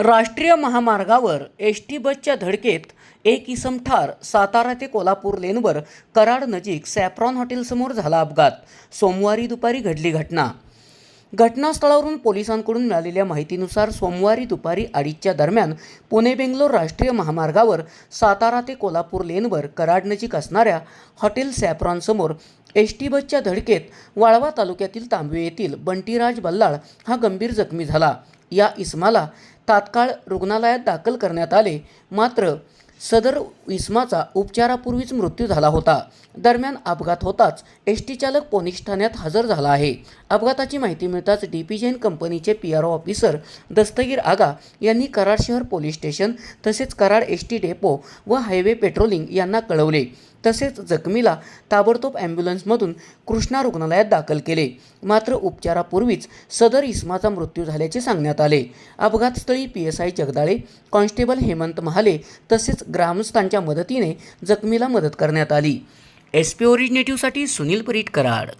राष्ट्रीय महामार्गावर S T बसच्या धडकेत एक इसम ठार सातारा ते कोल्हापूर लेनवर कराड नजीक सॅप्रॉन हॉटेलसमोर झाला अपघात. सोमवारी दुपारी घडली घटना. घटनास्थळावरून पोलिसांकडून मिळालेल्या माहितीनुसार सोमवारी दुपारी अडीचच्या दरम्यान पुणे बेंगलोर राष्ट्रीय महामार्गावर सातारा ते कोल्हापूर लेनवर कराडनजीक असणाऱ्या हॉटेल सॅप्रॉनसमोर एस टी बसच्या धडकेत वाळवा तालुक्यातील तांबवे येथील बंटीराज बल्लाळ हा गंभीर जखमी झाला. या इसमाला तात्काळ रुग्णालयात दाखल करण्यात आले. मात्र सदर इस्माचा उपचारापूर्वीच मृत्यू झाला होता. दरम्यान अपघात होताच एस टी चालक पोलीस ठाण्यात हजर झाला आहे. अपघाताची माहिती मिळताच डी पी जैन कंपनीचे P R O officer Dastagir Aga यांनी कराड शहर पोलीस स्टेशन तसेच कराड एस टी डेपो व हायवे पेट्रोलिंग यांना कळवले. तसेच जखमीला ताबडतोब ॲम्ब्युलन्समधून कृष्णा रुग्णालयात दाखल केले. मात्र उपचारापूर्वीच सदर इस्माचा मृत्यू झाल्याचे सांगण्यात आले. अपघातस्थळी P S I Jagdale constable Hemant Mahale तसेच ग्रामस्थांच्या मदतीने जखमीला मदत करण्यात आली. एस पी ओरिजिनेटिव्हसाठी सुनील परीट कराड.